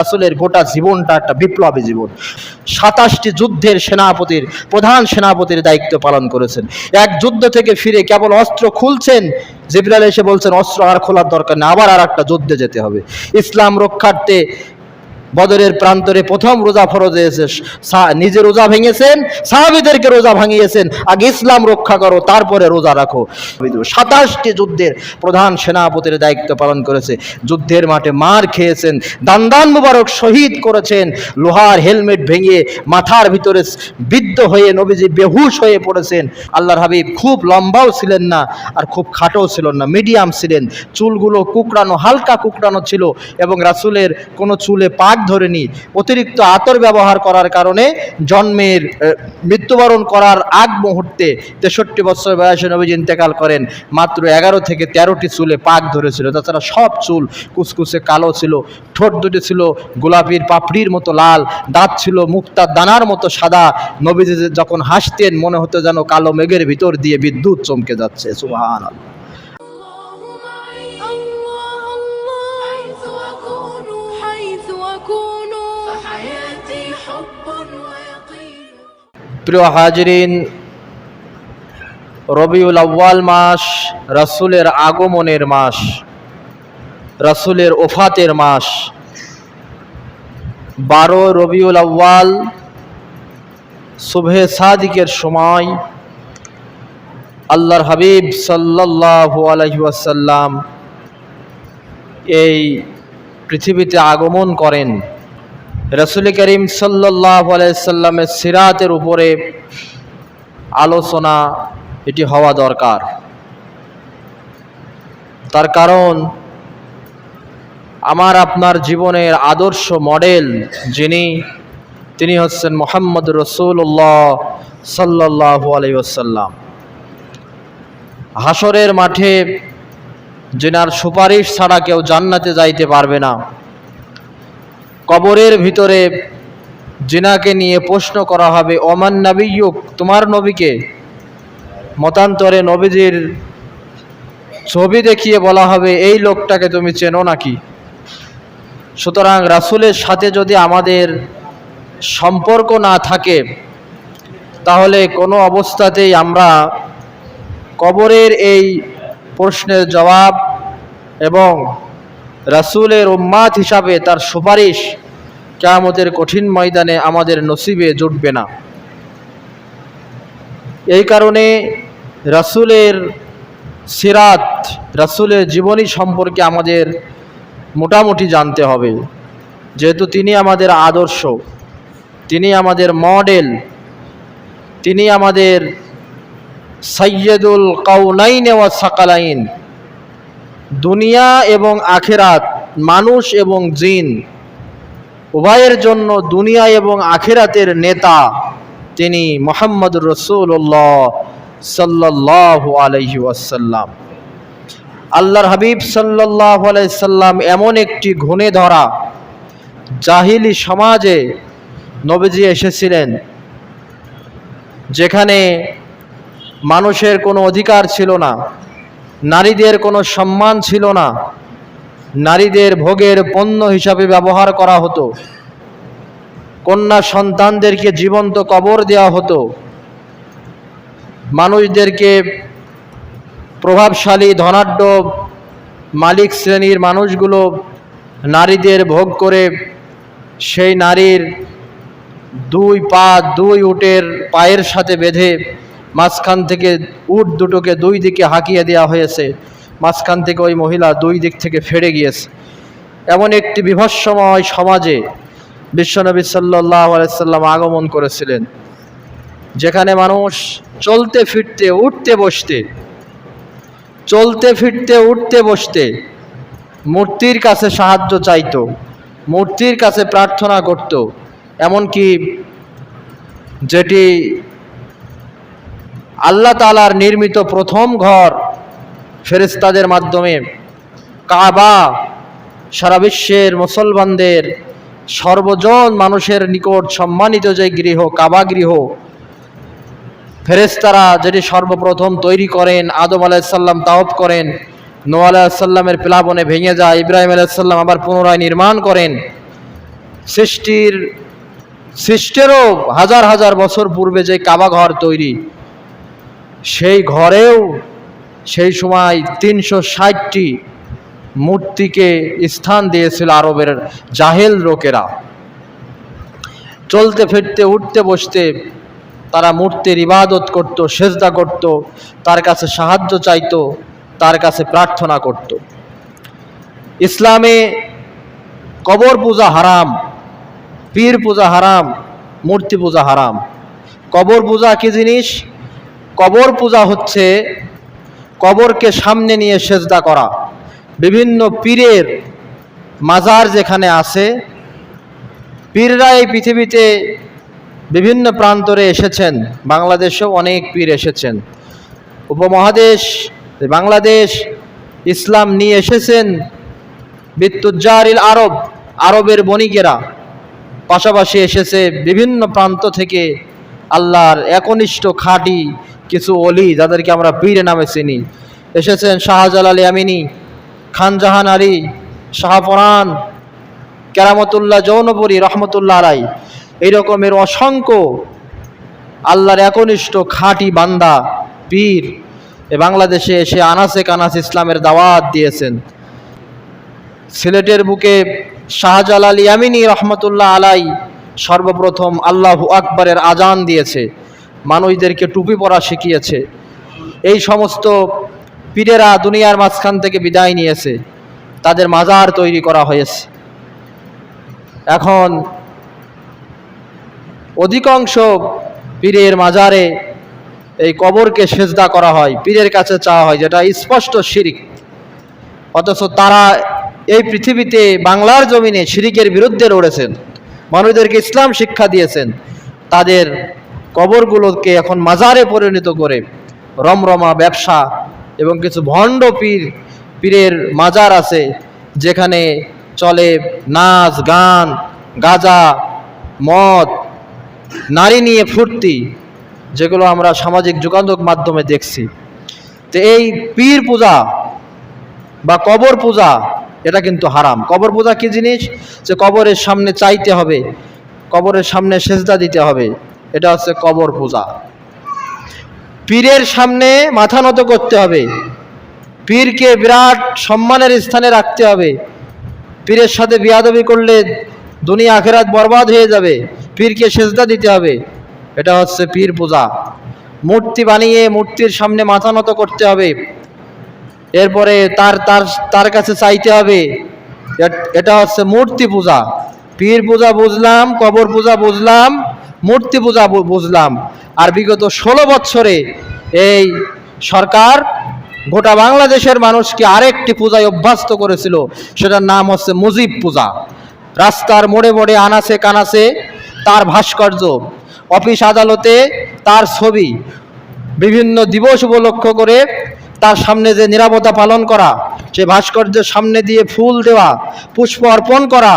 রাসূলের গোটা জীবনটা একটা বিপ্লবী জীবন। সাতাশটি যুদ্ধের সেনাপতির, প্রধান সেনাপতির দায়িত্ব পালন করেছেন। এক যুদ্ধ থেকে ফিরে কেবল অস্ত্র খুলছেন জিবরাল এসে বলছেন, অস্ত্র আর খোলার দরকার নেই, আবার আর একটা যুদ্ধে যেতে হবে। ইসলাম রক্ষার্থে বদরের প্রান্তরে প্রথম রোজা ফরজ হয়েছে। নিজে রোজা ভেঙেছেন, সাহাবিদেরকে রোজা ভাঙিয়েছেন। আগে ইসলাম রক্ষা করো, তারপরে রোজা রাখো। সাতাশটি যুদ্ধের প্রধান সেনাপতির দায়িত্ব পালন করেছে। যুদ্ধের মাঠে মার খেয়েছেন, দান্দান মুবারক শহীদ করেছেন। লোহার হেলমেট ভেঙে মাথার ভিতরে বিদ্ধ হয়ে নবীজি বেহুশ হয়ে পড়েছেন। আল্লাহর হাবিব খুব লম্বাও ছিলেন না, আর খুব খাটোও ছিলেন না, মিডিয়াম ছিলেন। চুলগুলো কুকড়ানো, হালকা কুকড়ানো ছিল এবং রাসূলের কোনো চুলে পাক ধরে নিই। অতিরিক্ত আতর ব্যবহার করার কারণে জন্মের মৃত্যুবরণ করার আগ মুহূর্তে তেষট্টি বছর বয়সে নবীজি ইন্তেকাল করেন। মাত্র এগারো থেকে তেরোটি চুলে পাক ধরেছিল। তাছাড়া সব চুল কুচকুচে কালো ছিল, ঠোঁট দুটি ছিল গোলাপির পাপড়ির মতো লাল, দাঁত ছিল মুক্তার দানার মতো সাদা। নবীজি যখন হাসতেন, মনে হতো যেন কালো মেঘের ভিতর দিয়ে বিদ্যুৎ চমকে যাচ্ছে। সুহান আল্লাহ প্রিয় হাজরিন, রবিউল আউ্বাল মাস রাসূলের আগমনের মাস, রাসূলের ওফাতের মাস। বারো রবিউল আউ্বাল শুভে সাদিকের সময় আল্লাহর হাবিব সাল্লাল্লাহু আলাইহি ওয়াসাল্লাম এই পৃথিবীতে আগমন করেন। রসুল করিম সাল্লাহ আলাইসাল্লামের সিরাতের উপরে আলোচনা এটি হওয়া দরকার। তার কারণ, আমার আপনার জীবনের আদর্শ মডেল যিনি, তিনি হচ্ছেন মোহাম্মদ রসুল্লাহ সাল্লাহ আলাইসাল্লাম হাসরের মাঠে, যেনার সুপারিশ ছাড়া কেউ জান্নাতে যাইতে পারবে না। কবরের ভিতরে জিনাকে নিয়ে প্রশ্ন করা হবে, ওমান নবীয়ুক তোমার নবীকে? মতান্তরে নবীজির ছবি দেখিয়ে বলা হবে, এই লোকটাকে তুমি চেনো নাকি? সুতরাং রাসূলের সাথে যদি আমাদের সম্পর্ক না থাকে, তাহলে কোনো অবস্থাতেই আমরা কবরের এই প্রশ্নের জবাব এবং রাসূলের উম্মাত হিসাবে তার সুপারিশ কেয়ামতের কঠিন ময়দানে আমাদের নসিবে জুটবে না। এই কারণে রাসূলের সিরাত, রাসূলের জীবনী সম্পর্কে আমাদের মোটামুটি জানতে হবে। যেহেতু তিনি আমাদের আদর্শ, তিনি আমাদের মডেল, তিনি আমাদের সৈয়দুল কাউনাইন ওয়া সাকালাইন দুনিয়া এবং আখেরাত, মানুষ এবং জিন, উভয়ের জন্য দুনিয়া এবং আখেরাতের নেতা তিনি মোহাম্মদ রসুল্লাহ সাল্লাহ আলহি ওয়াসাল্লাম। আল্লাহর হাবিব সাল্লাহ আলাইসাল্লাম এমন একটি ঘুণে ধরা জাহিলি সমাজে নবীজি এসেছিলেন, যেখানে মানুষের কোনো অধিকার ছিল না। নারীদের কোনো সম্মান ছিল না। নারীদের ভোগের পণ্য হিসাবে ব্যবহার করা হতো। কন্যা সন্তানদেরকে জীবন্ত কবর দেওয়া হতো। মানুষদেরকে প্রভাবশালী, ধনাঢ্য মালিক শ্রেণির মানুষগুলো নারীদের ভোগ করে সেই নারীর দুই পা, দুই উটের পায়ের সাথে বেঁধে মাঝখান থেকে উট দুটোকে দুই দিকে হাঁকিয়ে দেওয়া হয়েছে। মাঝখান থেকে ওই মহিলা দুই দিক থেকে ফেড়ে গিয়েছে। এমন একটি বিভৎসময় সমাজে বিশ্বনবী সাল্লাহ আলাইসাল্লাম আগমন করেছিলেন, যেখানে মানুষ চলতে ফিরতে, উঠতে বসতে, চলতে ফিরতে, উঠতে বসতে মূর্তির কাছে সাহায্য চাইতো, মূর্তির কাছে প্রার্থনা করত। এমনকি যেটি আল্লাহ তালার নির্মিত প্রথম ঘর ফেরেস্তাদের মাধ্যমে কাবা, সারা বিশ্বের মুসলমানদের সর্বজন মানুষের নিকট সম্মানিত যে গৃহ, কাবা গৃহ ফেরেস্তারা যেটি সর্বপ্রথম তৈরি করেন, আদম আলাইসাল্লাম তাওপ করেন নো আলাইসাল্লামের প্লাবনে ভেঙে যায়, ইব্রাহিম আলাইসাল্লাম আবার পুনরায় নির্মাণ করেন। সৃষ্টির, সৃষ্টেরও হাজার হাজার বছর পূর্বে যে কাবা ঘর তৈরি সেই ঘরেও সেই সময় তিনশো ষাটটি মূর্তিকে স্থান দিয়েছিল আরবের জাহেল লোকেরা। চলতে, ফিরতে, উঠতে, বসতে তারা মূর্তির ইবাদত করত, সেজদা করত, তার কাছে সাহায্য চাইতো, তার কাছে প্রার্থনা করত। ইসলামে কবর পূজা হারাম, পীর পূজা হারাম, মূর্তি পূজা হারাম। কবর পূজা কি জিনিস? কবর পূজা হচ্ছে কবরকে সামনে নিয়ে সেজদা করা। বিভিন্ন পীরের মাজার যেখানে আছে, পীররা এই পৃথিবীতে বিভিন্ন প্রান্তরে এসেছেন। বাংলাদেশেও অনেক পীর এসেছেন। উপমহাদেশ, বাংলাদেশ, ইসলাম নিয়ে এসেছেন বিদ্যুজ্জারিল আরব, আরবের বণিকেরা। পাশাপাশি এসেছে বিভিন্ন প্রান্ত থেকে আল্লাহর একনিষ্ঠ খাঁটি কিছু অলি যাদেরকে আমরা পীর নামে চিনি। এসেছেন শাহজালাল আমিনী খানজাহান আলী, শাহপরান, কেরামতুল্লাহ জৌনপুরী রহমতুল্লাহ রাই এই রকমের অসংখ্য আল্লাহর একনিষ্ঠ খাঁটি বান্দা পীর এ বাংলাদেশে এসে আনাসে কানাস ইসলামের দাওয়াত দিয়েছেন। সিলেটের বুকে শাহজালাল ইয়ামিনী রহমতুল্লাহ আলাই সর্বপ্রথম আল্লাহ আকবরের আজান দিয়েছে। মানুষদেরকে টুপি পরা শিখিয়েছে। এই সমস্ত পীরেরা দুনিয়ার মাঝখান থেকে বিদায় নিয়েছে। তাদের মাজার তৈরি করা হয়েছে। এখন অধিকাংশ পীরের মাজারে এই কবরকে সেজদা করা হয়, পীরের কাছে চাওয়া হয়, যেটা স্পষ্ট শিরিক। অথচ তারা এই পৃথিবীতে বাংলার জমিনে শিরিকের বিরুদ্ধে লড়েছেন। মানুষদেরকে ইসলাম শিক্ষা দিয়েছেন। তাদের কবরগুলোকে এখন মাজারে পরিণত করে রমরমা, ব্যবসা এবং কিছু ভণ্ড পীর, পীরের মাজার আছে যেখানে চলে নাচ, গান, গাজা, মদ, নারী নিয়ে ফুর্তি, যেগুলো আমরা সামাজিক যোগাযোগ মাধ্যমে দেখছি। তো এই পীর পূজা বা কবর পূজা, এটা কিন্তু হারাম। কবর পূজা কি জিনিস? যে কবরের সামনে চাইতে হবে, কবরের সামনে সেজদা দিতে হবে। এটা হচ্ছে কবর পূজা। পীরের সামনে মাথা নত করতে হবে। পীরকে বিরাট সম্মানের স্থানে রাখতে হবে। পীরের সাথে বিয়াদবি করলে দুনিয়া আখেরাত বরবাদ হয়ে যাবে। পীরকে সেজদা দিতে হবে। এটা হচ্ছে পীর পূজা। মূর্তি বানিয়ে মূর্তির সামনে মাথা নত করতে হবে। এরপরে তার তার তার কাছে চাইতে হবে। এটা হচ্ছে মূর্তি পূজা। পীর পূজা বুঝলাম, কবর পূজা বুঝলাম। মূর্তি পূজা বুঝলাম। আর বিগত ষোলো বৎসরে এই সরকার গোটা বাংলাদেশের মানুষকে আরেকটি পূজায় অভ্যস্ত করেছিল। সেটার নাম হচ্ছে মুজিব পূজা। রাস্তার মোড়ে মোড়ে আনাসে কানাসে তার ভাস্কর্য, অফিস আদালতে তার ছবি, বিভিন্ন দিবস উপলক্ষ করে তার সামনে যে নিরাপত্তা পালন করা, সে ভাস্কর্যের সামনে দিয়ে ফুল দেওয়া, পুষ্প অর্পণ করা,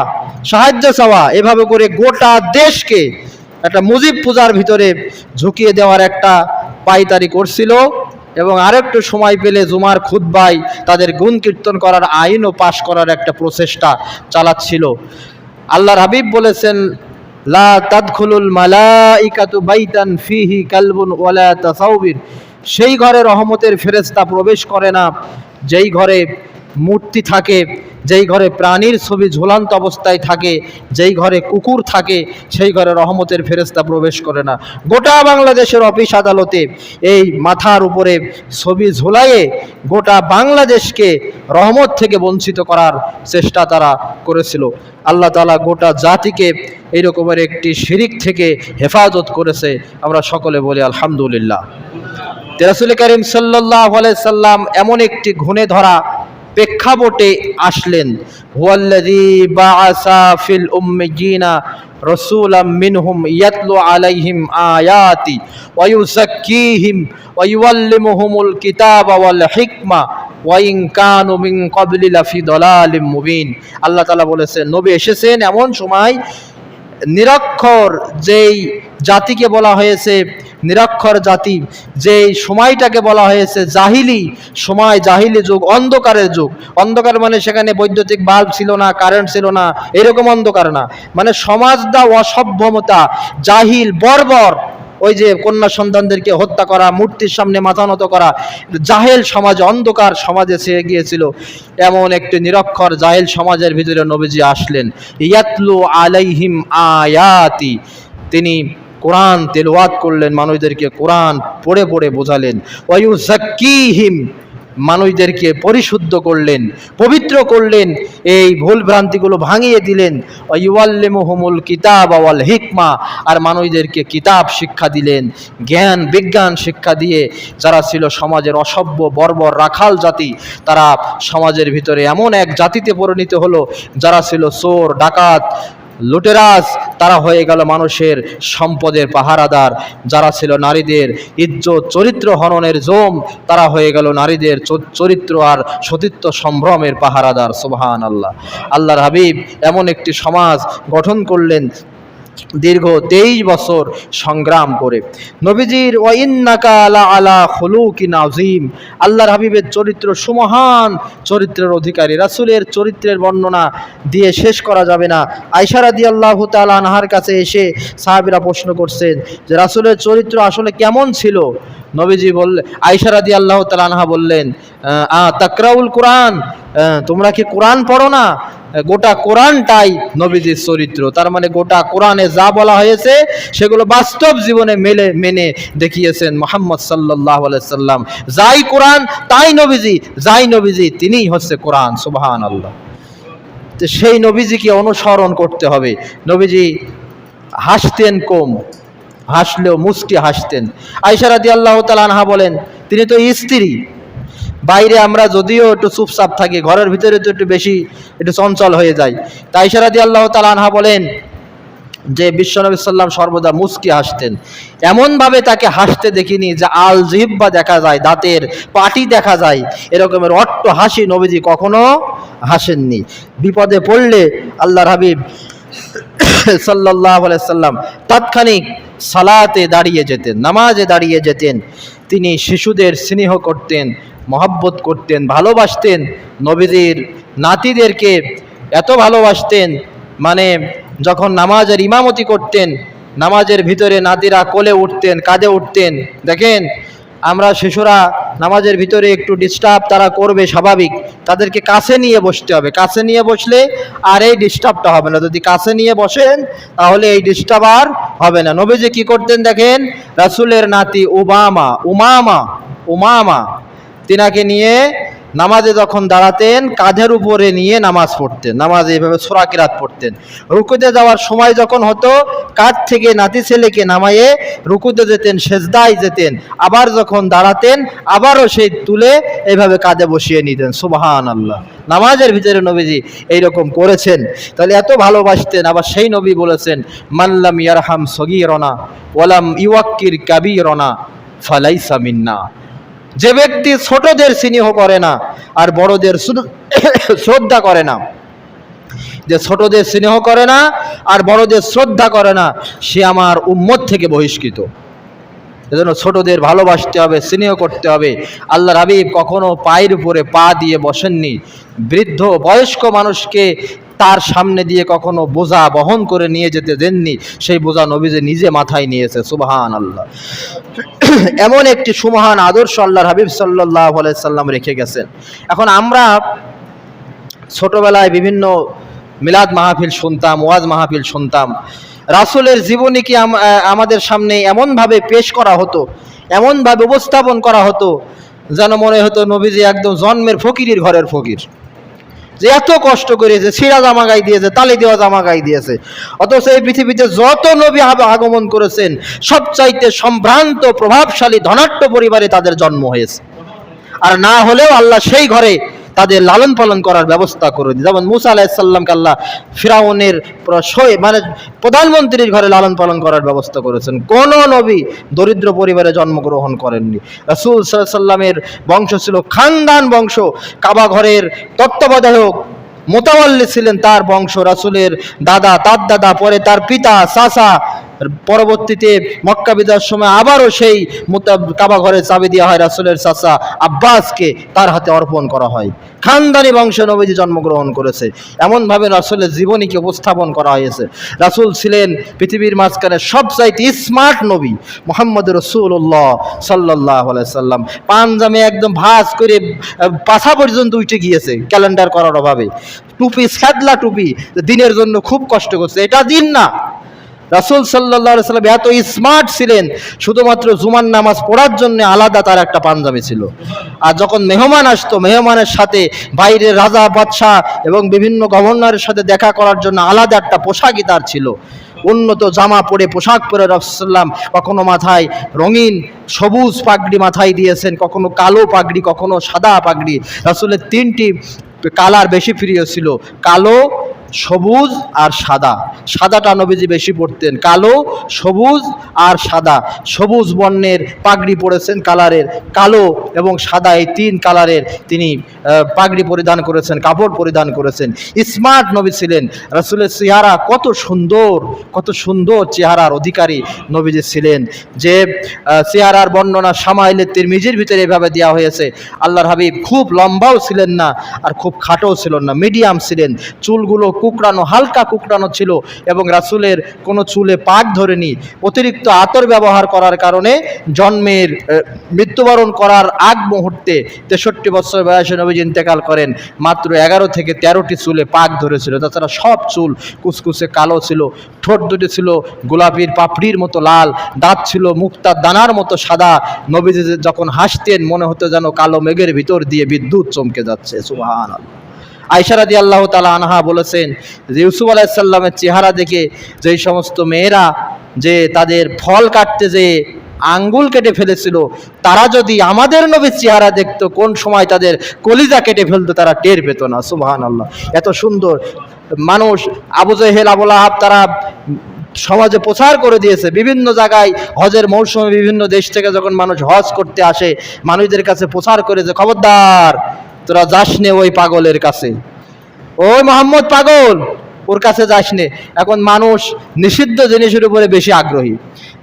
সাহায্য চাওয়া, এভাবে করে গোটা দেশকে একটা মুজিব পূজার ভিতরে ঝুঁকিয়ে দেওয়ার একটা পাইতারি করছিল এবং আরেকটু সময় পেলে জুমার খুদ্বাই তাদের গুণ কীর্তন করার আইনও পাশ করার একটা প্রচেষ্টা চালাচ্ছিল। আল্লাহর হাবিব বলেছেন, লা তাদখুলুল মালাইকাতু বাইতান ফিহি কালবুন ওয়ালা তাসাউবির। সেই ঘরে রহমতের ফেরেস্তা প্রবেশ করে না, যেই ঘরে মূর্তি থাকে যেই ঘরে প্রাণীর ছবি ঝুলন্ত অবস্থায় থাকে, যেই ঘরে কুকুর থাকে, সেই ঘরে রহমতের ফেরেশতা প্রবেশ করে না। গোটা বাংলাদেশের অফিস আদালতে এই মাথার উপরে ছবি ঝুলাইয়ে গোটা বাংলাদেশকে রহমত থেকে বঞ্চিত করার চেষ্টা তারা করেছিল। আল্লাহ তালা গোটা জাতিকে এই রকমের একটি শিরিক থেকে হেফাজত করেছে, আমরা সকলে বলি আলহামদুলিল্লাহ। তেরাসুল করিম সাল্লাহ সাল্লাম এমন একটি ঘুণে ধরা প্রেক্ষাপটে আসলেন। হুয়াল্লাযী বাআসা ফিল উম্মিয়িনা রাসূলাম মিনহুম ইয়াতলু আলাইহিম আয়াতি ওয়া ইউযাক্কিহিম ওয়া ইউআল্লিমুহুমুল কিতাবা ওয়াল হিকমা ওয়া ইন কানু মিন লাফি দালালিম মুবিন। বলেছেন, নবী এসেছেন এমন সময় নিরক্ষর যেই জাতিকে বলা হয়েছে নিরক্ষর জাতি যে সময়টাকে বলা হয়েছে জাহিলি, সময় জাহিলি যুগ, অন্ধকারের যুগ। অন্ধকার মানে সেখানে বৈদ্যুতিক বাল্ব ছিল না কারেন্ট ছিল না, এরকম অন্ধকার না। মানে সমাজটা অসভ্যমতা, জাহিল, বর্বর, ওই যে কন্যা সন্তানদেরকে হত্যা করা, মূর্তির সামনে মাথা নত করা, জাহেল সমাজ, অন্ধকার সমাজে ছেয়ে গিয়েছিল। এমন একটি নিরক্ষর জাহেল সমাজের ভিতরে নবীজি আসলেন। ইয়াতলু আলাইহিম আয়াতি। তিনি কোরআন তেলাওয়াত করলেন, মানুষদেরকে কোরআন পড়ে পড়ে বোঝালেন। ওয়ু জাক্কিহিম মানুষদেরকে পরিশুদ্ধ করলেন, পবিত্র করলেন, এই ভুল ভ্রান্তিগুলো ভাঙিয়ে দিলেন। ওয়াল্লিমুহুমুল কিতাব আওয়াল হিকমা, আর মানুষদেরকে কিতাব শিক্ষা দিলেন, জ্ঞান, বিজ্ঞান শিক্ষা দিয়ে যারা ছিল সমাজের অসভ্য, বর্বর, রাখাল জাতি, তারা সমাজের ভিতরে এমন এক জাতিতে পরিণত হলো, যারা ছিল চোর, ডাকাত লুটেরাজ তারা হয়ে গেল মানুষের সম্পদের পাহারাদার। যারা ছিল নারীদের ইজ্জত চরিত্র হননের জম, তারা হয়ে গেল নারীদের চরিত্র আর সতীত্ব সম্ভ্রমের পাহারাদার। সোহান আল্লাহ আল্লাহর হাবিব এমন একটি সমাজ গঠন করলেন দীর্ঘ তেইশ বছর সংগ্রাম করে। নবীজির ওয়াইন্নাকালা আলা খুলুকি নাজিম আল্লাহর হাবিবের চরিত্র সুমহান। চরিত্রের অধিকারী। রাসুলের চরিত্রের বর্ণনা দিয়ে শেষ করা যাবে না। আইসারাদি আল্লাহ তালা আনহার কাছে এসে সাহাবিরা প্রশ্ন করছেন যে, রাসুলের চরিত্র আসলে কেমন ছিল? নবীজি বললে আয়সারা দি আল্লাহ তালা আনহা বললেন, আ, তাকরাউল কোরআন তোমরা কি কোরআন পড়ো না? গোটা কোরআনটাই নবীজির চরিত্র। তার মানে গোটা কোরআনে যা বলা হয়েছে, সেগুলো বাস্তব জীবনে মেলে, মেনে দেখিয়েছেন মোহাম্মদ সাল্লাহ সাল্লাম। যাই কোরআন, তাই নবীজি, যাই নবীজি, তিনিই হচ্ছে কোরআন সুবাহান আল্লাহ সেই নবীজিকে অনুসরণ করতে হবে। নবীজি হাসতেন কম হাসলেও মুস্কি হাসতেন। আইসারাদি আল্লাহ তালানহা বলেন, তিনি তো স্ত্রী। বাইরে আমরা যদিও একটু চুপচাপ থাকি, ঘরের ভিতরে তো একটু বেশি একটু চঞ্চল হয়ে যায় তাই সারাদি আল্লাহ তালানহা বলেন, যে বিশ্বনবী সাল্লাম সর্বদা মুস্কি হাসতেন। এমনভাবে তাকে হাসতে দেখিনি যে আল জিহ্বা দেখা যায়, দাঁতের পাটি দেখা যায়। এরকমের অট্ট হাসি নবীজি কখনো হাসেননি। বিপদে পড়লে আল্লাহর হাবিব সাল্লাহ সাল্লাম তাৎক্ষণিক সালাতে দাঁড়িয়ে যেতেন, নামাজে দাঁড়িয়ে যেতেন। তিনি শিশুদের স্নেহ করতেন, মহাব্বত করতেন, ভালোবাসতেন। নবীদের, নাতিদেরকে এত ভালোবাসতেন মানে যখন নামাজের ইমামতি করতেন, নামাজের ভিতরে নাতিরা কোলে উঠতেন, কাঁধে উঠতেন। দেখেন আমরা শিশুরা নামাজের ভিতরে একটু ডিস্টার্ব তারা করবে স্বাভাবিক। তাদেরকে কাছে নিয়ে বসতে হবে। কাছে নিয়ে বসলে আর এই ডিস্টার্বটা হবে না। যদি কাছে নিয়ে বসেন, তাহলে এই ডিস্টার্ব আর হবে না। নবীজি কি করতেন দেখেন? রাসুলের নাতি উবামা, উমামা উমামা, তিনাকে নিয়ে নামাজে যখন দাঁড়াতেন, কাঁধের উপরে নিয়ে নামাজ পড়তেন। নামাজে এইভাবে সোরাকিরাত পড়তেন। রুকুতে যাওয়ার সময় যখন হতো, কাঁধ থেকে নাতি ছেলেকে নামায়ে রুকুতে যেতেন, সেজদায় যেতেন, আবার যখন দাঁড়াতেন, আবারও সেই তুলে এইভাবে কাঁধে বসিয়ে নিতেন। সুবাহান আল্লাহ নামাজের ভিতরে নবীজি এইরকম করেছেন। তাহলে এত ভালোবাসতেন। আবার সেই নবী বলেছেন মাল্লাম ইয়ারহাম সগি সগিরনা ওয়ালাম ইওয়াক্কির কাবিরনা, ফালাইসা মিন্না। যে ব্যক্তি ছোটদের স্নেহ করে না আর বড়দের শ্রদ্ধা করে না, যে ছোটদের স্নেহ করে না আর বড়দের শ্রদ্ধা করে না, সে আমার উম্মত থেকে বহিষ্কৃত। এজন্য ছোটদের ভালোবাসতে হবে, স্নেহ করতে হবে। আল্লাহ হাবিব কখনো পায়ের উপরে পা দিয়ে বসেননি। বৃদ্ধ বয়স্ক মানুষকে তার সামনে দিয়ে কখনো বোঝা বহন করে নিয়ে যেতে দেননি, সেই বোঝা নবীজে নিজে মাথায় নিয়েছে সুবাহান আল্লাহ এমন একটি সুমহান আদর্শ আল্লাহর হাবিব সাল্লাহ সাল্লাম রেখে গেছেন। এখন আমরা ছোটবেলায় বিভিন্ন মিলাদ মাহফিল শুনতাম, ওয়াজ মাহফিল শুনতাম। রাসূলের জীবনী কি আমাদের সামনে এমনভাবে পেশ করা হতো, এমনভাবে উপস্থাপন করা হতো, যেন মনে হতো নবীজি একদম জন্মের ফকিরের ঘরের ফকির। যে এত কষ্ট করেছে ছিঁড়া জামা গাই দিয়েছে, তালি দেওয়া জামা গাই দিয়েছে। অথচ এই পৃথিবীতে যত নবী আগমন করেছেন, সবচাইতে সম্ভ্রান্ত, প্রভাবশালী ধনাট্য পরিবারে তাদের জন্ম হয়েছে। আর না হলেও আল্লাহ সেই ঘরে তাদের লালন পালন করার ব্যবস্থা করে দিন যেমন মুসা আলাহিসাল্লামকে আল্লাহ ফিরাউনের মানে প্রধানমন্ত্রীর ঘরে লালন পালন করার ব্যবস্থা করেছেন। কোন নবী দরিদ্র পরিবারে জন্মগ্রহণ করেননি। রাসূল সাল্লামের বংশ ছিল খানদান বংশ। কাবা ঘরের তত্ত্বাবধায়ক মোতাওয়াল্লি ছিলেন তার বংশ। রাসুলের দাদা, তার দাদা, পরে তার পিতা, চাচা পরবর্তীতে মক্কা বিদার সময় আবারও সেই মুতা কাবা ঘরে চাবি দেওয়া হয় রাসুলের চাচা আব্বাসকে, তার হাতে অর্পণ করা হয়। খানদানি বংশে নবীজি জন্মগ্রহণ করেছে। এমনভাবে রাসুলের জীবনীকে উপস্থাপন করা হয়েছে? রাসুল ছিলেন পৃথিবীর মাঝখানে সবচাইতে স্মার্ট নবী, মোহাম্মদ রসুল্লাহ সাল্লাহ সাল্লাম। পাঞ্জামে একদম ভাঁজ করে পাশা পর্যন্ত উঠে গিয়েছে ক্যালেন্ডার করার অভাবে। টুপি স্যাদলা টুপি দিনের জন্য খুব কষ্ট করছে। এটা দিন না। রাসুল সাল্লাহ সাল্লাম এত স্মার্ট ছিলেন, শুধুমাত্র জুমার নামাজ পড়ার জন্য আলাদা তার একটা পাঞ্জাবি ছিল। আর যখন মেহমান আসতো, মেহমানের সাথে বাইরে রাজা, বাদশাহ এবং বিভিন্ন গভর্নরের সাথে দেখা করার জন্য আলাদা একটা পোশাকই তার ছিল। উন্নত জামা পরে পোশাক পরে রসুল্লাম কখনো মাথায় রঙিন, সবুজ পাগড়ি মাথায় দিয়েছেন, কখনো কালো পাগড়ি, কখনো সাদা পাগড়ি। রাসুলের তিনটি কালার বেশি প্রিয় ছিল, কালো সবুজ আর সাদা। সাদাটা নবীজি বেশি পড়তেন। কালো, সবুজ আর সাদা। সবুজ বর্ণের পাগড়ি পরেছেন কালারের। কালো এবং সাদা এই তিন কালারের তিনি পাগড়ি পরিধান করেছেন, কাপড় পরিধান করেছেন। স্মার্ট নবী ছিলেন। রাসুলের চেহারা কত সুন্দর কত সুন্দর চেহারার অধিকারী নবীজি ছিলেন। যে চেহারার বর্ণনা সামাইলের তিরমিজির ভিতরে এভাবে দেওয়া হয়েছে, আল্লাহর হাবিব খুব লম্বাও ছিলেন না আর খুব খাটোও ছিলেন না, মিডিয়াম ছিলেন। চুলগুলো কুকড়ানো, হালকা কুকড়ানো ছিল এবং রাসুলের কোনো চুলে পাক ধরেনি। অতিরিক্ত আতর ব্যবহার করার কারণে জন্মের মৃত্যুবরণ করার আগ মুহূর্তে তেষট্টি বছর বয়সে নবীজি ইন্তেকাল করেন। মাত্র এগারো থেকে তেরোটি চুলে পাক ধরেছিল। তাছাড়া সব চুল কুচকুচে কালো ছিল, ঠোঁট দুটি ছিল গোলাপির পাপড়ির মতো লাল, দাঁত ছিল মুক্তার দানার মতো সাদা। নবীজি যখন হাসতেন, মনে হতো যেন কালো মেঘের ভিতর দিয়ে বিদ্যুৎ চমকে যাচ্ছে। সুবাহান আয়সারাদি আল্লাহ তালা আনহা বলেছেন যে ইউসুফ আলাহিসাল্লামের চেহারা দেখে যেই সমস্ত মেয়েরা যে তাদের ফল কাটতে যে আঙ্গুল কেটে ফেলেছিল, তারা যদি আমাদের নবীর চেহারা দেখতো, কোন সময় তাদের কলিজা কেটে ফেলতো, তারা টের পেত না সুবাহান আল্লাহ এত সুন্দর মানুষ, আবু জহেল আবুল আহাব তারা সমাজে প্রচার করে দিয়েছে। বিভিন্ন জায়গায় হজের মৌসুমে বিভিন্ন দেশ থেকে যখন মানুষ হজ করতে আসে, মানুষদের কাছে প্রচার করে যে খবরদার তোরা যাস নে ওই পাগলের কাছে। ওই মোহাম্মদ পাগল, ওর কাছে যাস নে। এখন মানুষ নিষিদ্ধ জিনিসের উপরে বেশি আগ্রহী।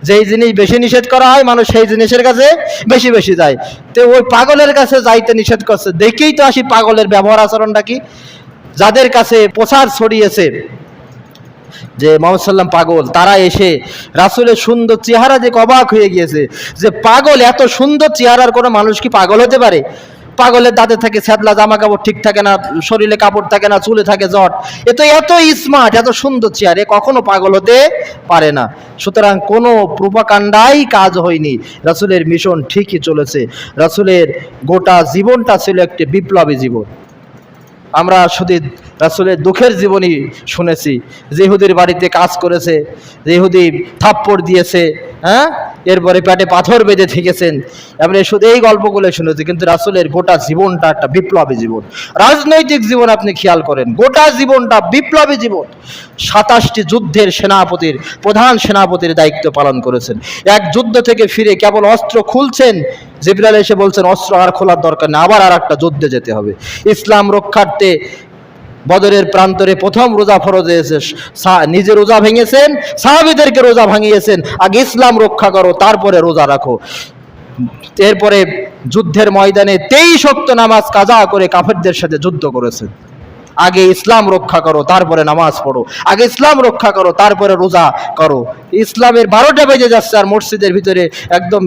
যেই জিনিস বেশি নিষেধ করা হয়, মানুষ সেই জিনিসের কাছে বেশি বেশি যায়। তো ওই পাগলের কাছে যাইতে নিষেধ করছে। দেখেই তো আসি পাগলের ব্যবহার আচরণটা কি। যাদের কাছে প্রচার ছড়িয়েছে যে মোহাম্মদ সাল্লাম পাগল, তারা এসে রাসুলের সুন্দর চেহারা যে অবাক হয়ে গিয়েছে যে পাগল, এত সুন্দর চেহারার কোনো মানুষ কি পাগল হতে পারে? পাগলের দাঁতে থাকে স্যাদলা জামা কাপড় ঠিক থাকে না, শরীরে কাপড় থাকে না, চুলে থাকে জট এ তো এত স্মার্ট এত সুন্দর চেয়ার এ কখনো পাগল হতে পারে না। সুতরাং কোনো প্রোপাকাণ্ডাই কাজ হয়নি। রাসুলের মিশন ঠিকই চলেছে। রাসুলের গোটা জীবনটা ছিল একটি বিপ্লবী জীবন। আমরা শুধু রাসুলের দুঃখের জীবনী শুনেছি। যেহুদির বাড়িতে কাজ করেছে, যেহুদি থাপ্পড় দিয়েছে হ্যাঁ? এরপরে পেটে পাথর বেঁধে থেকেছেন। আমরা শুধু এই গল্পগুলো শুনেছি, কিন্তু রাসুলের গোটা জীবনটা একটা বিপ্লবী জীবন। রাজনৈতিক জীবন আপনি খেয়াল করেন, গোটা জীবনটা বিপ্লবী জীবন। সাতাশটি যুদ্ধের সেনাপতির, প্রধান সেনাপতির দায়িত্ব পালন করেছেন। এক যুদ্ধ থেকে ফিরে কেবল অস্ত্র খুলছেন জিবরাল এসে বলছেন, অস্ত্র আর খোলার দরকার নেই, আবার আর একটা যুদ্ধে যেতে হবে। ইসলাম রক্ষার্থে বদরের প্রান্তরে প্রথম রোজা ফরজ হয়েছে। সা- নিজে রোজা ভেঙেছেন, সাহাবিদেরকে রোজা ভাঙিয়েছেন। আগে ইসলাম রক্ষা করো, তারপরে রোজা রাখো। এরপরে যুদ্ধের ময়দানে তেইশ শক্ত নামাজ কাজা করে কাফেরদের সাথে যুদ্ধ করেছেন। আগে ইসলাম রক্ষা করো, তারপরে নামাজ পড়ো। আগে ইসলাম রক্ষা করো, তারপরে রোজা করো। ইসলামের বারোটা বেজে যাচ্ছে আর মসজিদের ভিতরে একদম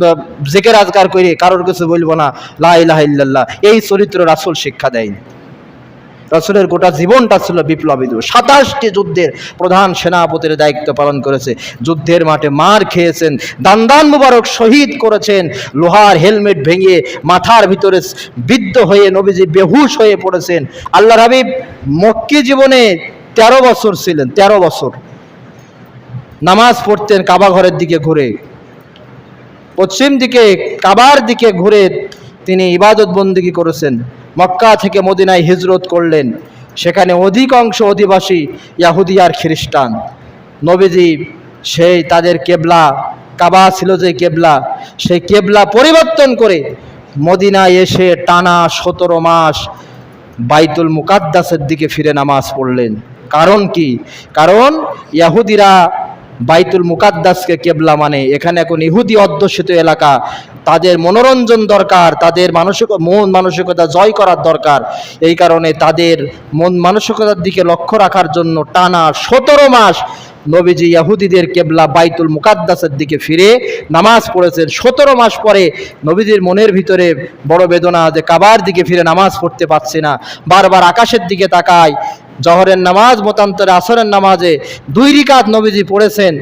জেকের আজগার করে কারোর কিছু বলব না। লাহ ইল্লাল্লাহ, এই চরিত্র রাসুল শিক্ষা দেয়নি। রাসূলের গোটা জীবনটা ছিল বিপ্লবী যুগ। সাতাশটি যুদ্ধের প্রধান সেনাপতির দায়িত্ব পালন করেছে। যুদ্ধের মাঠে মার খেয়েছেন, দান্দান মুবারক শহীদ করেছেন, লোহার হেলমেট ভেঙে মাথার ভিতরে বিদ্ধ হয়ে নবীজি বেহুশ হয়ে পড়েছেন। আল্লাহ হাবিব মক্কি জীবনে তেরো বছর ছিলেন, তেরো বছর। নামাজ পড়তেন কাবা ঘরের দিকে ঘুরে। পশ্চিম দিকে, কাবার দিকে ঘুরে তিনি ইবাদত বন্দিগি করেছেন। মক্কা থেকে মদিনায় হিজরত করলেন। সেখানে অধিকাংশ অধিবাসী ইয়াহুদি আর খ্রিস্টান। নবীজি সেই তাদের কেবলা, কাবা ছিল যে কেবলা, সেই কেবলা পরিবর্তন করে মদিনায় এসে টানা সতেরো মাস বাইতুল মুকাদ্দাসের দিকে ফিরে নামাজ পড়লেন। কারণ কি? কারণ ইয়াহুদিরা বাইতুল মুকাদ্দাসকে কেবলা মানে এখানে এখন ইহুদি অধ্যুষিত এলাকা তাদের মনোরঞ্জন দরকার, তাদের মানসিক, মন মানসিকতা জয় করার দরকার। এই কারণে তাদের মন মানসিকতার দিকে লক্ষ্য রাখার জন্য টানা সতেরো মাস নবীজি ইয়াহুদিদের কেবলা বাইতুল মুকাদ্দাসের দিকে ফিরে নামাজ পড়েছেন। সতেরো মাস পরে নবীজির মনের ভিতরে বড় বেদনা যে কাবার দিকে ফিরে নামাজ পড়তে পারছি না। বারবার আকাশের দিকে তাকায়, জহরের নামাজ, মতান্তরে আসরের নামাজে দুই রিকাত নবীজি পড়েছেন।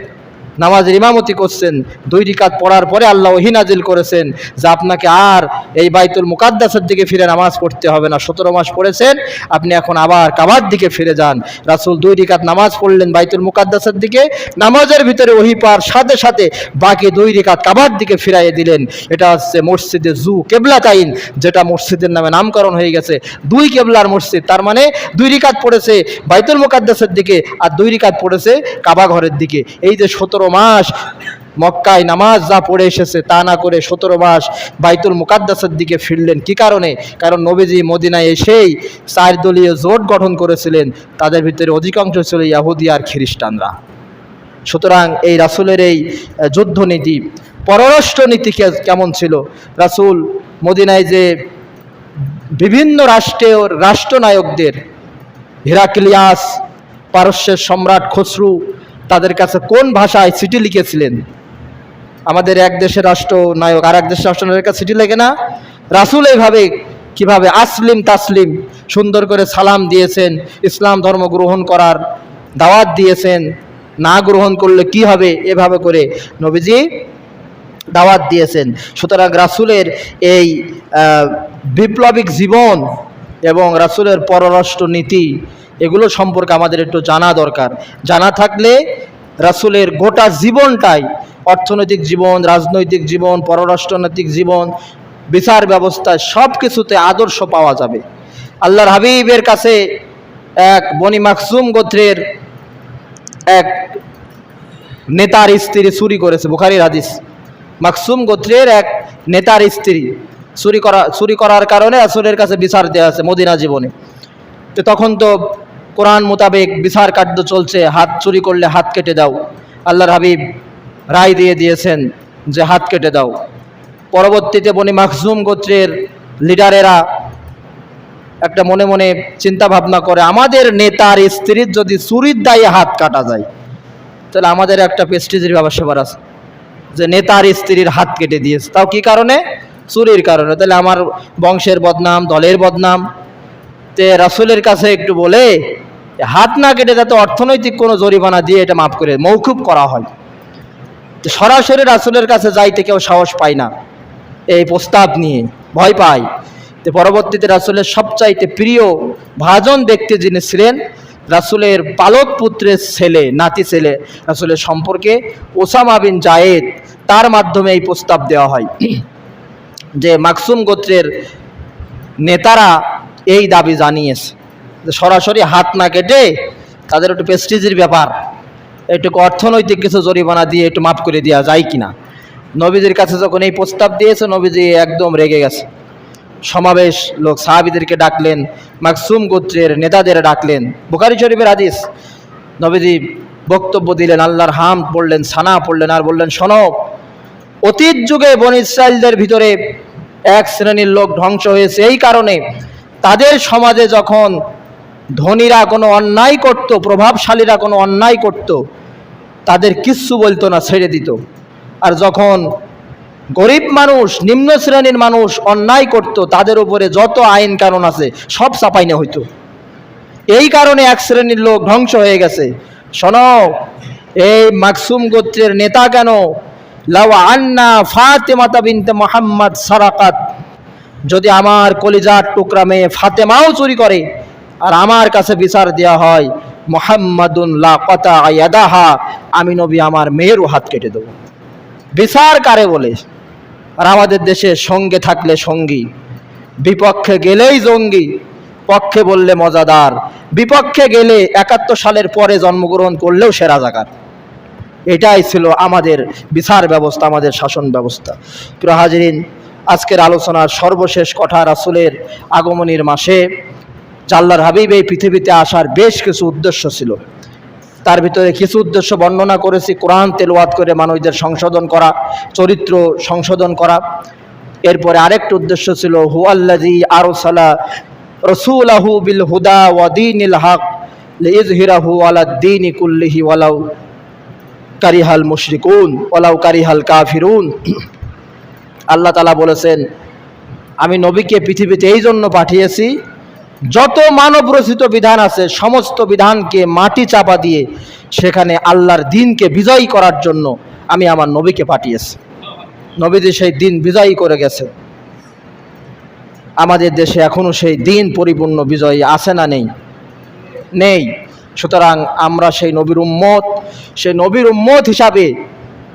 নামাজের ইমামতি করছেন, দুই রিকাত পড়ার পরে আল্লাহ ওহিনাজিল করেছেন যে আপনাকে আর এই বাইতুল মুকাদ্দাসের দিকে ফিরে নামাজ পড়তে হবে না। সতেরো মাস পড়েছেন, আপনি এখন আবার কাবার দিকে ফিরে যান। রাসূল দুই রিকাত নামাজ পড়লেন বাইতুল মুকাদ্দাসের দিকে, নামাজের ভিতরে ওহি পার সাথে সাথে বাকি দুই রিকাত কাবার দিকে ফিরাইয়ে দিলেন। এটা হচ্ছে মসজিদে জু কেবলা তাইন যেটা মসজিদের নামে নামকরণ হয়ে গেছে। দুই কেবলার মসজিদ, তার মানে দুই রিকাত পড়েছে বাইতুল মুকাদ্দাসের দিকে আর দুই রিকাত পড়েছে কাবা ঘরের দিকে। এই যে সতেরো মাস, মক্কায় নামাজ যা পড়ে এসেছে, তা না করে সতেরো মাস বাইতুল মুকাদ্দাসের দিকে ফিরলেন। কি কারণে? কারণ নবীজি মদিনায় এসেই চার দলীয় জোট গঠন করেছিলেন। তাদের ভিতরে অধিকাংশ ছিল ইয়াহুদি আর খ্রিস্টানরা। সুতরাং এই রাসূলের এই যুদ্ধনীতি পররাষ্ট্র নীতি কে- কেমন ছিল? রাসূল মদিনায় যে বিভিন্ন রাষ্ট্রের রাষ্ট্রনায়কদের, হিরাক্লিয়াস, পারস্যের সম্রাট খসরু তাদের কাছে কোন ভাষায় চিঠি লিখেছিলেন? আমাদের এক দেশের রাষ্ট্র নায়ক আর এক দেশের রাষ্ট্রনায়কের কাছে চিঠি লেখে না? রাসূল এইভাবে কীভাবে আসলিম তাসলিম সুন্দর করে সালাম দিয়েছেন, ইসলাম ধর্ম গ্রহণ করার দাওয়াত দিয়েছেন, না গ্রহণ করলে কি হবে এভাবে করে নবীজি দাওয়াত দিয়েছেন। সুতরাং রাসূলের এই বিপ্লবিক জীবন এবং রাসূলের পররাষ্ট্র নীতি এগুলো সম্পর্কে আমাদের একটু জানা দরকার। জানা থাকলে রাসুলের গোটা জীবনটাই, অর্থনৈতিক জীবন, রাজনৈতিক জীবন, পররাষ্ট্রনৈতিক জীবন, বিচার ব্যবস্থা সব কিছুতে আদর্শ পাওয়া যাবে। আল্লাহর হাবিবের কাছে এক বনি মাকসুম গোত্রের এক নেতার স্ত্রী চুরি করেছে, বুখারির হাদিস। মাকসুম গোত্রের এক নেতার স্ত্রী চুরি করা, চুরি করার কারণে আসলের কাছে বিচার দেওয়া আছে মদিনা জীবনে। তো তখন তো কোরআন মোতাবেক বিচার কার্য চলছে, হাত চুরি করলে হাত কেটে দাও। আল্লাহর হাবিব রায় দিয়ে দিয়েছেন যে হাত কেটে দাও। পরবর্তীতে বনি মাকজুম গোত্রের লিডারেরা একটা মনে মনে চিন্তা ভাবনা করে, আমাদের নেতার স্ত্রীর যদি চুরির দায়ে হাত কাটা যায়, তাহলে আমাদের একটা পেস্টিজের ব্যবসা আছে। যে নেতার স্ত্রীর হাত কেটে দিয়েছে, তাও কি কারণে? চুরির কারণে। তাহলে আমার বংশের বদনাম, দলের বদনাম। তে রাসূলের কাছে একটু বলে হাত না কেটে যাতে অর্থনৈতিক কোনো জরিমানা দিয়ে এটা মাফ করে মৌকুব করা হয়। সরাসরি রাসূলের কাছে যাইতে কেউ সাহস পায় না। এই প্রস্তাব নিয়ে ভয় পায়। তো পরবর্তীতে রাসুলের সবচাইতে প্রিয় ভাজন ব্যক্তি যিনি ছিলেন, রাসূলের পালক পুত্রের ছেলে, নাতি ছেলে, রাসুলের সম্পর্কে ওসামা বিন জায়েদ তার মাধ্যমে এই প্রস্তাব দেওয়া হয়। যে মাকসুম গোত্রের নেতারা এই দাবি জানিয়েছে। সরাসরি হাত না কেটে তাদের একটু প্রেস্টিজের ব্যাপার, একটু অর্থনৈতিক কিছু জরিমানা দিয়ে একটু মাফ করে দেওয়া যায় কি না নবীজির কাছে যখন এই প্রস্তাব দিয়েছে, নবীজি একদম রেগে গেছে। সমাবেশ লোক সাহাবিদেরকে ডাকলেন, মাকসুম গোত্রের নেতাদের ডাকলেন, বুখারি শরীফের আদিস নবীজি বক্তব্য দিলেন, আল্লাহর হাম পড়লেন, সানা পড়লেন আর বললেন, শোনো, অতীত যুগে বন ইসরায়েলদের ভিতরে এক শ্রেণির লোক ধ্বংস হয়েছে। এই কারণে তাদের সমাজে যখন ধনীরা কোনো অন্যায় করত, প্রভাবশালীরা কোনো অন্যায় করত, তাদের কিচ্ছু বলতো না, ছেড়ে দিত। আর যখন গরিব মানুষ, নিম্ন শ্রেণির মানুষ অন্যায় করত, তাদের উপরে যত আইন কানুন আছে, সব চাপাইনে হইতো। এই কারণে এক শ্রেণির লোক ধ্বংস হয়ে গেছে। শোনো, এই মাকসুম গোত্রের নেতা কেন? লাউ আন্না ফাতেমাতা বিনতে মোহাম্মদ সারাকাত। যদি আমার কলিজার টুকরা মেয়ে ফাতেমাও চুরি করে আর আমার কাছে বিচার দেওয়া হয়, মোহাম্মদুন লা কতা ইয়াদাহা আমি নবী আমার মেয়েরও হাত কেটে দেবো। বিচার কারে বলে? আর আমাদের দেশে সঙ্গে থাকলে সঙ্গী, বিপক্ষে গেলেই জঙ্গি, পক্ষে বললে মজাদার, বিপক্ষে গেলে একাত্তর সালের পরে জন্মগ্রহণ করলেও সেরা জাগার এটাই ছিল আমাদের বিচার ব্যবস্থা, আমাদের শাসন ব্যবস্থা। প্রিয় হাজিরিন, আজকের আলোচনার সর্বশেষ কথা রাসুলের আগমনীর মাসে জাল্লার হাবিব এই পৃথিবীতে আসার বেশ কিছু উদ্দেশ্য ছিল। তার ভিতরে কিছু উদ্দেশ্য বর্ণনা করেছি, কোরআন তেলওয়াত করে মানুষদের সংশোধন করা, চরিত্র সংশোধন করা। এরপরে আরেকটা উদ্দেশ্য ছিল হুয়াল্লাজি আরসালা রসুলাহু বিল হুদা ওয়াদিনিল হক লিজহিরাহু আলা দ্দীনি কুল্লিহি ওয়ালাউ কারিহাল মুশরিকুন ওয়ালাউ কারিহাল কাফিরুন। আল্লাহ তাআলা বলেছেন, আমি নবীকে পৃথিবীতে এই জন্য পাঠিয়েছি যত মানব রচিত বিধান আছে, সমস্ত বিধানকে মাটি চাপা দিয়ে সেখানে আল্লাহর দিনকে বিজয়ী করার জন্য আমি আমার নবীকে পাঠিয়েছি। নবীজি সেই দিন বিজয়ী করে গেছে আমাদের দেশে এখনও সেই দিন পরিপূর্ণ বিজয়ী আছে না নেই? নেই। সুতরাং আমরা সেই নবীর উম্মত, সেই নবীর উম্মত হিসাবে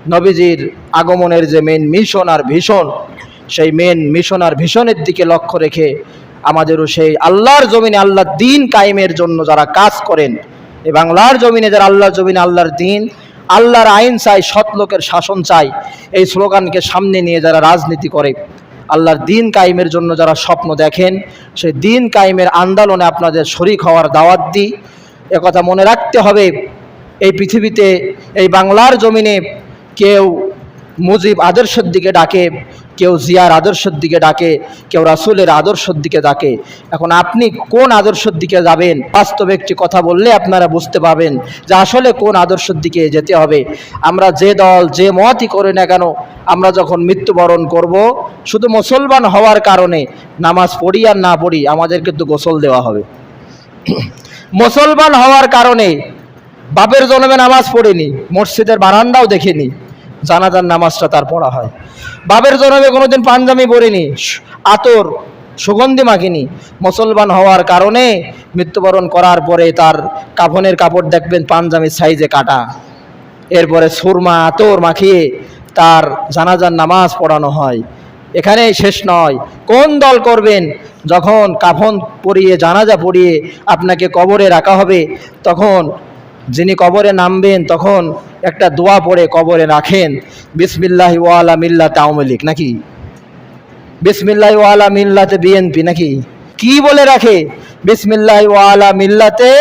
নবীজির আগমনের যে মেন মিশন আর ভীষণ, সেই মেন মিশন আর ভীষণের দিকে লক্ষ্য রেখে আমাদেরও সেই আল্লাহর জমিনে আল্লাহর দিন কায়েমের জন্য যারা কাজ করেন এই বাংলার জমিনে যারা আল্লাহর জমিনে আল্লাহর দিন, আল্লাহর আইন চাই সৎ লোকের শাসন চাই এই স্লোগানকে সামনে নিয়ে যারা রাজনীতি করে, আল্লাহর দিন কায়েমের জন্য যারা স্বপ্ন দেখেন, সেই দিন কায়েমের আন্দোলনে আপনাদের শরিক হওয়ার দাওয়াত দিই। একথা মনে রাখতে হবে, এই পৃথিবীতে, এই বাংলার জমিনে কেউ মুজিব আদর্শের দিকে ডাকে, কেউ জিয়ার আদর্শের দিকে ডাকে, কেউ রাসুলের আদর্শের দিকে ডাকে। এখন আপনি কোন আদর্শের দিকে যাবেন? বাস্তব একটি কথা বললে আপনারা বুঝতে পারবেন যে আসলে কোন আদর্শের দিকে যেতে হবে। আমরা যে দল যে মতই করে না কেন, আমরা যখন মৃত্যুবরণ করব, শুধু মুসলমান হওয়ার কারণে, নামাজ পড়ি আর না পড়ি, আমাদের কিন্তু গোসল দেওয়া হবে। মুসলমান হওয়ার কারণে, বাপের জন্মে নামাজ পড়িনি, মসজিদের বারান্দাও দেখেনি। জানাজার নামাজটা তার পড়া হয়। বাবের জন্মে কোনোদিন পাঞ্জামি পড়েনি স- আতর, সুগন্ধি মাখিনি মুসলমান হওয়ার কারণে মৃত্যুবরণ করার পরে তার কাফনের কাপড় দেখবেন পাঞ্জামির সাইজে কাটা। এরপরে সুরমা, আতর মাখিয়ে তার জানাজার নামাজ পড়ানো হয়। এখানেই শেষ নয়, কোন দল করবেন? যখন কাফন পরিয়ে, জানাজা পরিয়ে আপনাকে কবরে রাখা হবে, তখন যিনি কবরে নামবেন, তখন একটা দোয়া পড়ে কবরে রাখেন। বিসমিল্লাহ ওয়ালা মিল্লা আওয়ামী লীগ, নাকি? বিসমিল্লাহ ওয়ালা মিল্লাতে বিএনপি, নাকি? কি বলে রাখে? বিসমিল্লাহ ওয়ালা মিল্লাতে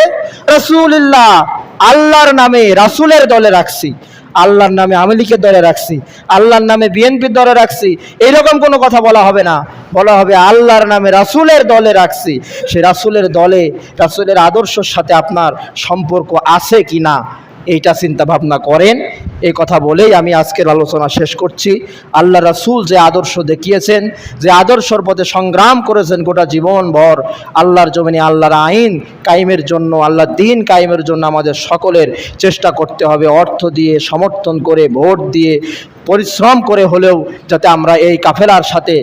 রসুলিল্লাহ, আল্লাহর নামে রাসুলের দলে রাখছি। আল্লাহর নামে আমি লীগের দরে রাখছি, আল্লাহর নামে বিএনপির দরে রাখছি এইরকম কোনো কথা বলা হবে না। বলা হবে আল্লাহর নামে রাসুলের দলে রাখছি। সে রাসুলের দলে, রাসুলের আদর্শের সাথে আপনার সম্পর্ক আছে কি না এইটা চিন্তা ভাবনা করেন। এই কথা বলেই আমি আজকের আলোচনা শেষ করছি। আল্লাহ রাসুল যে আদর্শ দেখিয়েছেন, যে আদর্শর পথে সংগ্রাম করেছেন গোটা জীবনভর, আল্লাহর জমিনে আল্লাহর আইন কায়েমের জন্য আল্লাহ দিন কায়েমের জন্য আমাদের সকলের চেষ্টা করতে হবে। অর্থ দিয়ে, সমর্থন করে, ভোট দিয়ে পরিশ্রম করে হলেও যাতে আমরা এই কাফেলার সাথে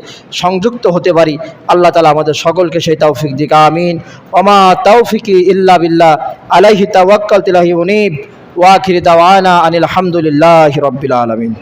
সংযুক্ত হতে পারি, আল্লাহ তালা আমাদের সকলকে সেই তৌফিক দিকা, আমিন। ওমা তৌফিকি ইল্লা বিল্লা আলাইহি তাওয়াক্কাল তিলাহি উনিব ওয়াখির দাওয়ানা আনিল হামদুলিল্লাহ রব্বিল আলমিন।